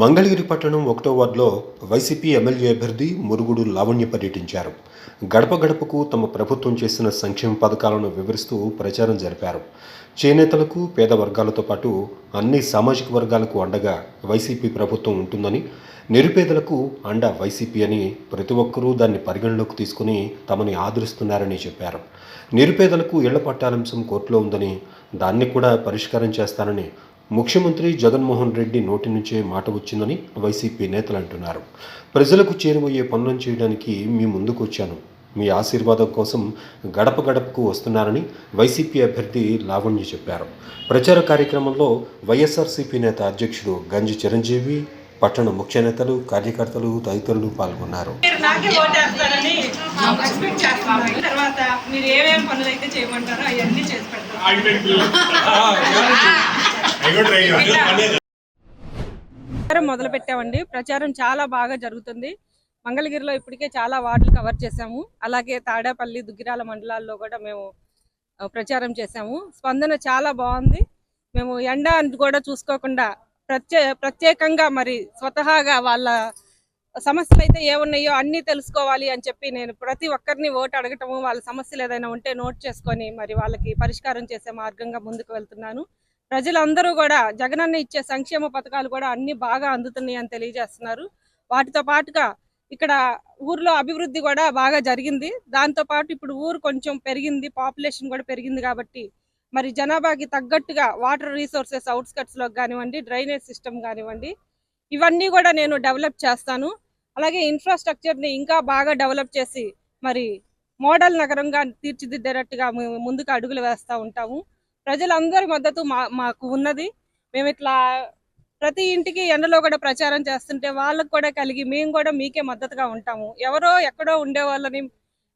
మంగళగిరి పట్టణం ఒకటో వార్డులో వైసీపీ ఎమ్మెల్యే అభ్యర్థి మురుగుడు లావణ్య పర్యటించారు. గడప గడపకు తమ ప్రభుత్వం చేసిన సంక్షేమ పథకాలను వివరిస్తూ ప్రచారం జరిపారు. చేనేతలకు పేద వర్గాలతో పాటు అన్ని సామాజిక వర్గాలకు అండగా వైసీపీ ప్రభుత్వం ఉంటుందని నిరుపేదలకు అండ వైసీపీ అని ప్రతి ఒక్కరూ దాన్ని పరిగణలోకి తీసుకుని తమని ఆదరిస్తున్నారని చెప్పారు. నిరుపేదలకు ఇళ్ళ పట్టాలంశం కోర్టులో ఉందని దాన్ని కూడా పరిష్కారం చేస్తానని ముఖ్యమంత్రి జగన్మోహన్ రెడ్డి నోటి నుంచే మాట వచ్చిందని వైసీపీ నేతలు అంటున్నారు. ప్రజలకు చేరువయ్యే పనులను చేయడానికి మీ ముందుకు వచ్చాను మీ ఆశీర్వాదం కోసం గడప గడపకు వస్తున్నారని వైసీపీ అభ్యర్థి లావణ్య చెప్పారు. ప్రచార కార్యక్రమంలో వైఎస్ఆర్సీపీ నేత అధ్యక్షుడు గంజి చిరంజీవి పట్టణ ముఖ్య నేతలు కార్యకర్తలు తదితరులు పాల్గొన్నారు. తర్వాత మీరు ఏమేమి పనులు అయితే చేయమంటారో అవన్నీ చేసి పెడతాను ప్రచారం మొదలు పెట్టామండి ప్రచారం చాలా బాగా జరుగుతుంది. మంగళగిరిలో ఇప్పటికే చాలా వార్డులు కవర్ చేశాము. అలాగే తాడేపల్లి దుగ్గిరాల మండలాల్లో కూడా మేము ప్రచారం చేశాము. స్పందన చాలా బాగుంది. మేము ఎండ కూడా చూసుకోకుండా ప్రత్యే ప్రత్యేకంగా మరి స్వతహాగా వాళ్ళ సమస్యలు అయితే ఏమున్నాయో అన్నీ తెలుసుకోవాలి అని చెప్పి నేను ప్రతి ఒక్కరిని ఓటు అడగటము వాళ్ళ సమస్యలు ఏదైనా ఉంటే నోట్ చేసుకొని మరి వాళ్ళకి పరిష్కారం చేసే మార్గంగా ముందుకు వెళ్తున్నాను. ప్రజలందరూ కూడా జగనన్న ఇచ్చే సంక్షేమ పథకాలు కూడా అన్ని బాగా అందుతున్నాయి అని తెలియజేస్తున్నారు. వాటితో పాటుగా ఇక్కడ ఊర్లో అభివృద్ధి కూడా బాగా జరిగింది. దాంతో పాటు ఇప్పుడు ఊరు కొంచెం పెరిగింది పాపులేషన్ కూడా పెరిగింది కాబట్టి మరి జనాభాకి తగ్గట్టుగా వాటర్ రీసోర్సెస్ అవుట్స్కట్స్లో కానివ్వండి డ్రైనేజ్ సిస్టమ్ కానివ్వండి ఇవన్నీ కూడా నేను డెవలప్ చేస్తాను. అలాగే ఇన్ఫ్రాస్ట్రక్చర్ని ఇంకా బాగా డెవలప్ చేసి మరి మోడల్ నగరంగా తీర్చిదిద్దేటట్టుగా మేము ముందుకు అడుగులు వేస్తూ ఉంటాము. ప్రజలందరి మద్దతు మా మాకు ఉన్నది. మేము ఇట్లా ప్రతి ఇంటికి ఎండలో కూడా ప్రచారం చేస్తుంటే వాళ్ళకు కూడా కలిగి మేము కూడా మీకే మద్దతుగా ఉంటాము. ఎవరో ఎక్కడో ఉండే వాళ్ళని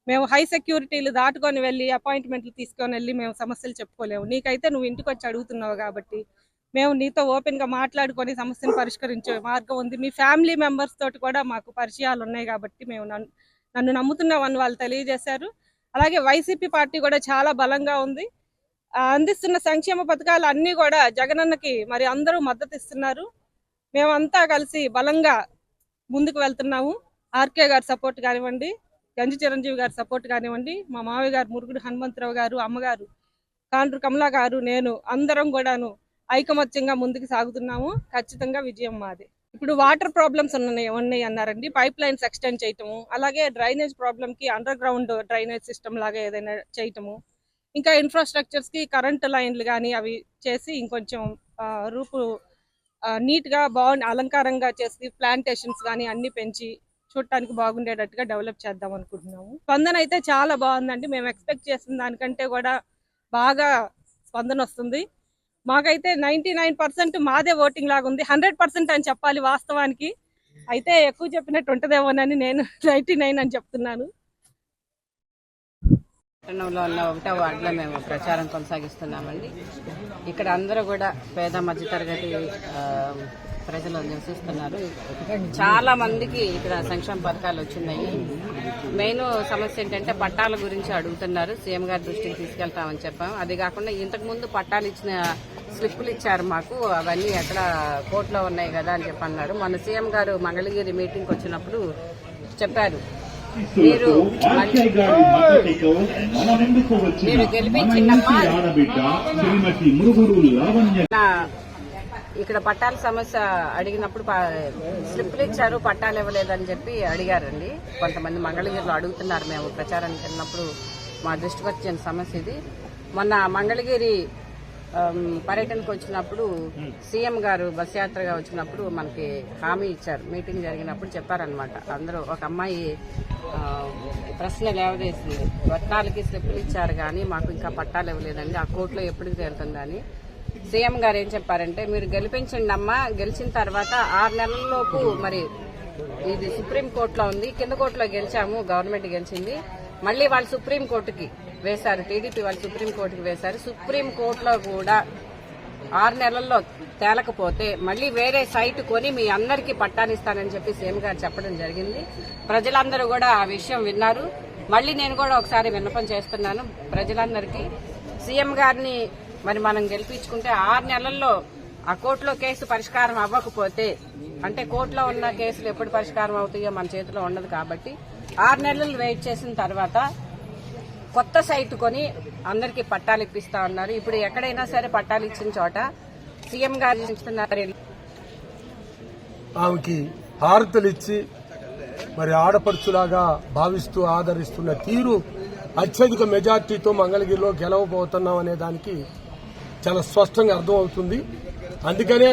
మేము హై సెక్యూరిటీలు దాటుకొని వెళ్ళి అపాయింట్మెంట్లు తీసుకొని వెళ్ళి మేము సమస్యలు చెప్పుకోలేము. నీకైతే నువ్వు ఇంటికి వచ్చి అడుగుతున్నావు కాబట్టి మేము నీతో ఓపెన్గా మాట్లాడుకొని సమస్యను పరిష్కరించే మార్గం ఉంది. మీ ఫ్యామిలీ మెంబర్స్ తోటి కూడా మాకు పరిచయాలు ఉన్నాయి కాబట్టి మేము నన్ను నన్ను నమ్ముతున్నామని వాళ్ళు తెలియజేశారు. అలాగే వైసీపీ పార్టీ కూడా చాలా బలంగా ఉంది. అందిస్తున్న సంక్షేమ పథకాలు అన్నీ కూడా జగనన్నకి మరి అందరూ మద్దతు ఇస్తున్నారు. మేమంతా కలిసి బలంగా ముందుకు వెళ్తున్నాము. ఆర్కే గారి సపోర్ట్ కానివ్వండి గంజి చిరంజీవి గారి సపోర్ట్ కానివ్వండి మా మావయ్య గారు మురుగుడు హనుమంతరావు గారు అమ్మగారు కాండ్రు కమలా గారు నేను అందరం కూడాను ఐకమత్యంగా ముందుకు సాగుతున్నాము. ఖచ్చితంగా విజయం మాది. ఇప్పుడు వాటర్ ప్రాబ్లమ్స్ ఉన్నాయి ఉన్నాయి అన్నారండి. పైప్ లైన్స్ ఎక్స్టెండ్ చేయటము అలాగే డ్రైనేజ్ ప్రాబ్లమ్కి అండర్ గ్రౌండ్ డ్రైనేజ్ సిస్టమ్ లాగా ఏదైనా చేయటము ఇంకా ఇన్ఫ్రాస్ట్రక్చర్స్కి కరెంట్ లైన్లు కానీ అవి చేసి ఇంకొంచెం రూపు నీట్గా నీట్గా బాగుంది అలంకారంగా చేసి ప్లాంటేషన్స్ కానీ అన్ని పెంచి చూడటానికి బాగుండేటట్టుగా డెవలప్ చేద్దాం అనుకుంటున్నాము. స్పందన అయితే చాలా బాగుందండి. మేము ఎక్స్పెక్ట్ చేసిన దానికంటే కూడా బాగా స్పందన వస్తుంది. మాకైతే నైన్టీ నైన్ పర్సెంట్ మాదే ఓటింగ్ లాగా ఉంది. హండ్రెడ్ పర్సెంట్ అని చెప్పాలి వాస్తవానికి. అయితే ఎక్కువ చెప్పినట్టు ఉంటుందేమోనని నేను నైంటీ నైన్ అని చెప్తున్నాను. పట్టణంలో ఉన్న ఒకటో వార్డులో మేము ప్రచారం కొనసాగిస్తున్నామండి. ఇక్కడ అందరూ కూడా పేద మధ్యతరగతి ప్రజలు నివసిస్తున్నారు చాలా మందికి ఇక్కడ సంక్షేమ పథకాలు వచ్చినాయి. మెయిన్ సమస్య ఏంటంటే పట్టాల గురించి అడుగుతున్నారు. సీఎం గారి దృష్టికి తీసుకెళ్తామని చెప్పాం. అది కాకుండా ఇంతకు ముందు పట్టాలు ఇచ్చిన స్లిప్పులు ఇచ్చారు మాకు. అవన్నీ ఎక్కడ కోర్టులో ఉన్నాయి కదా అని చెప్పి అన్నారు మన సీఎం గారు మంగళగిరి మీటింగ్కి వచ్చినప్పుడు చెప్పారు. మీరు ఇక్కడ పట్టాల సమస్య అడిగినప్పుడు స్లిప్లు ఇచ్చారు పట్టాలు ఇవ్వలేదని చెప్పి అడిగారండి. కొంతమంది మంగళగిరిలో అడుగుతున్నారు మేము ప్రచారానికి వెళ్ళినప్పుడు మా దృష్టికి వచ్చిన సమస్య ఇది. మొన్న మంగళగిరి పర్యటనకు వచ్చినప్పుడు సీఎం గారు బస్ యాత్రగా వచ్చినప్పుడు మనకి హామీ ఇచ్చారు. మీటింగ్ జరిగినప్పుడు చెప్పారనమాట అందరూ ఒక అమ్మాయి ప్రశ్న లేవదేసింది. పట్టాలకి స్లిప్పులు ఇచ్చారు కానీ మాకు ఇంకా పట్టాలు ఇవ్వలేదండి. ఆ కోర్టులో ఎప్పటికి తేలుతుందని సీఎం గారు ఏం చెప్పారంటే మీరు గెలిపించండి అమ్మా. గెలిచిన తర్వాత ఆరు నెలల్లోపు మరి ఇది సుప్రీం కోర్టులో ఉంది. కింద కోర్టులో గెలిచాము. గవర్నమెంట్ గెలిచింది. మళ్ళీ వాళ్ళు సుప్రీం కోర్టుకి వేశారు. టీడీపీ వాళ్ళు సుప్రీం కోర్టుకి వేశారు. సుప్రీం కోర్టులో కూడా ఆరు నెలల్లో తేలకపోతే మళ్ళీ వేరే సైట్ కొని మీ అందరికీ పట్టానిస్తానని చెప్పి సీఎం గారు చెప్పడం జరిగింది. ప్రజలందరూ కూడా ఆ విషయం విన్నారు. మళ్ళీ నేను కూడా ఒకసారి విన్నపం చేస్తున్నాను. ప్రజలందరికీ సీఎం గారిని మరి మనం గెలిపించుకుంటే ఆరు నెలల్లో ఆ కోర్టులో కేసు పరిష్కారం అవ్వకపోతే అంటే కోర్టులో ఉన్న కేసులు ఎప్పుడు పరిష్కారం అవుతాయో మన చేతిలో ఉండదు కాబట్టి ఆరు నెలలు వెయిట్ చేసిన తర్వాత కొత్త సైట్ కొని అందరికి పట్టాలు ఇప్పిస్తా ఉన్నారు. ఇప్పుడు ఎక్కడైనా సరే పట్టాలు ఇచ్చిన చోట సీఎం గారు ఇస్తున్నారు. ఆమెకి హారతలు ఇచ్చి మరి ఆడపడుచులాగా భావిస్తూ ఆదరిస్తున్న తీరు అత్యధిక మెజార్టీతో మంగళగిరిలో గెలవబోతున్నాం అనే దానికి చాలా స్పష్టంగా అర్థమవుతుంది. అందుకనే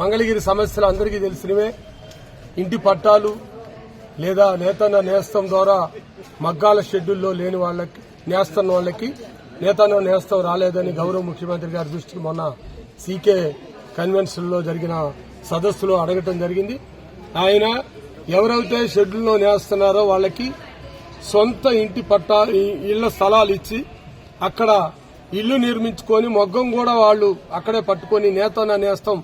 మంగళగిరి సమస్యలు అందరికీ తెలిసినవే. ఇంటి పట్టాలు లేదా నేతన్న నేస్తం ద్వారా మగ్గాల షెడ్యూల్లో లేని వాళ్ళకి నేస్తున్న వాళ్ళకి నేతన్న నేస్తం రాలేదని గౌరవ ముఖ్యమంత్రి గారి దృష్టికి మొన్న సీకే కన్వెన్షన్లో జరిగిన సదస్సులో అడగటం జరిగింది. ఆయన ఎవరైతే షెడ్యూల్లో నేస్తున్నారో వాళ్ళకి సొంత ఇంటి పట్టా ఇళ్ళ స్థలాలు ఇచ్చి అక్కడ ఇల్లు నిర్మించుకొని మొగ్గం కూడా వాళ్ళు అక్కడే పట్టుకొని నేతన్న నేస్తం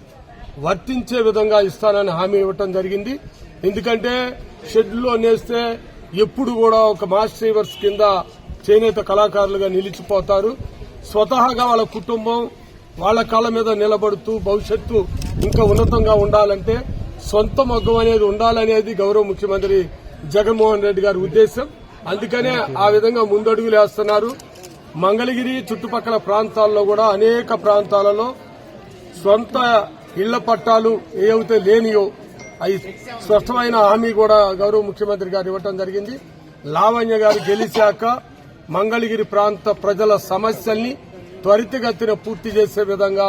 వర్తించే విధంగా ఇస్తానని హామీ ఇవ్వటం జరిగింది. ఎందుకంటే షెడ్యూల్లో నేస్తే ఎప్పుడు కూడా ఒక మాస్ సేవర్స్ కింద చేనేత కళాకారులుగా నిలిచిపోతారు. స్వతహాగా వాళ్ళ కుటుంబం వాళ్ళ కాళ్ళ మీద నిలబడుతూ భవిష్యత్తు ఇంకా ఉన్నతంగా ఉండాలంటే సొంత మగ్గం అనేది ఉండాలనేది గౌరవ ముఖ్యమంత్రి జగన్మోహన్ రెడ్డి గారి ఉద్దేశం. అందుకనే ఆ విధంగా ముందడుగులు వేస్తున్నారు. మంగళగిరి చుట్టుపక్కల ప్రాంతాల్లో కూడా అనేక ప్రాంతాలలో సొంత ఇళ్ళ పట్టాలు ఏవైతే లేనియో అవి స్పష్టమైన హామీ కూడా గౌరవ ముఖ్యమంత్రి గారు ఇవ్వటం జరిగింది. లావణ్య గారు గెలిచాక మంగళగిరి ప్రాంత ప్రజల సమస్యల్ని త్వరితగతిన పూర్తి చేసే విధంగా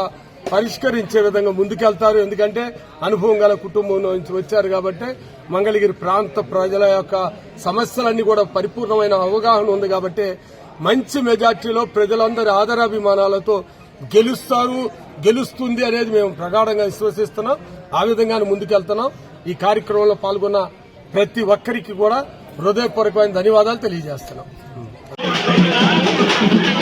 పరిష్కరించే విధంగా ముందుకెళ్తారు. ఎందుకంటే అనుభవం గల కుటుంబం నుంచి వచ్చారు కాబట్టి మంగళగిరి ప్రాంత ప్రజల యొక్క సమస్యలన్నీ కూడా పరిపూర్ణమైన అవగాహన ఉంది కాబట్టి మంచి మెజార్టీలో ప్రజలందరి ఆదరాభిమానాలతో గెలుస్తారు గెలుస్తుంది అనేది మేము ప్రగాఢంగా విశ్వసిస్తున్నాం. ఆ విధంగానే ముందుకెళ్తున్నాం. ఈ కార్యక్రమంలో పాల్గొన్న ప్రతి ఒక్కరికి కూడా హృదయపూర్వకమైన ధన్యవాదాలు తెలియజేస్తున్నాం. Thank you.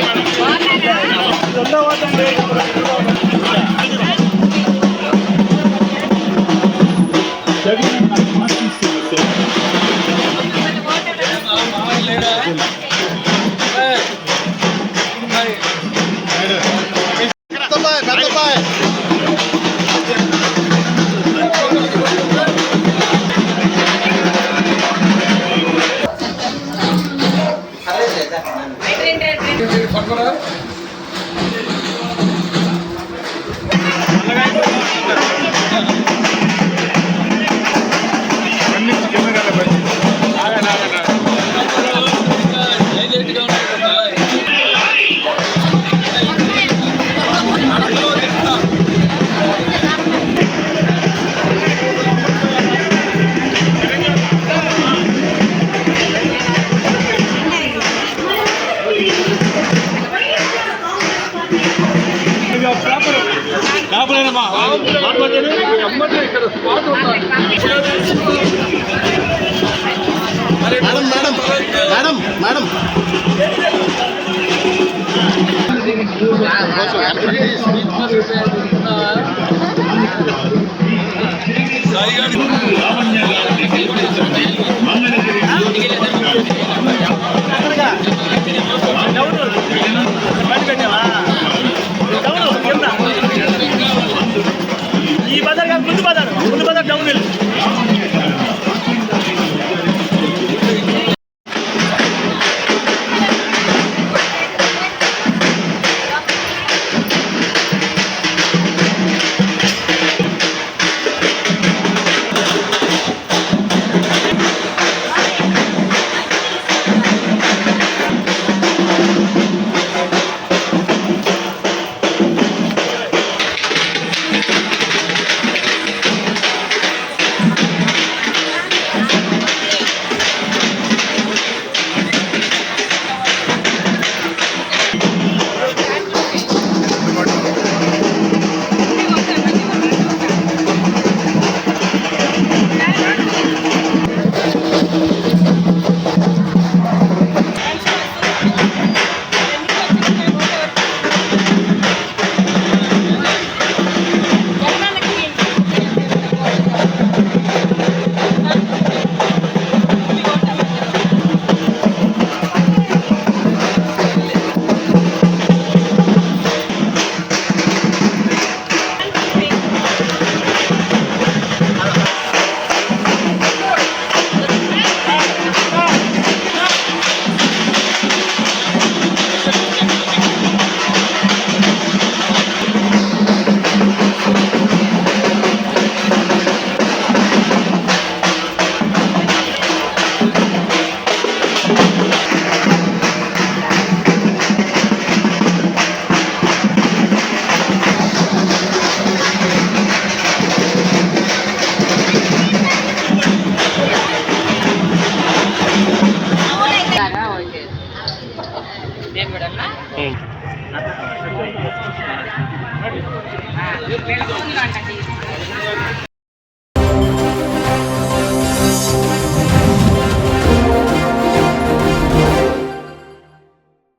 madam madam madam madam Lavanya గారిని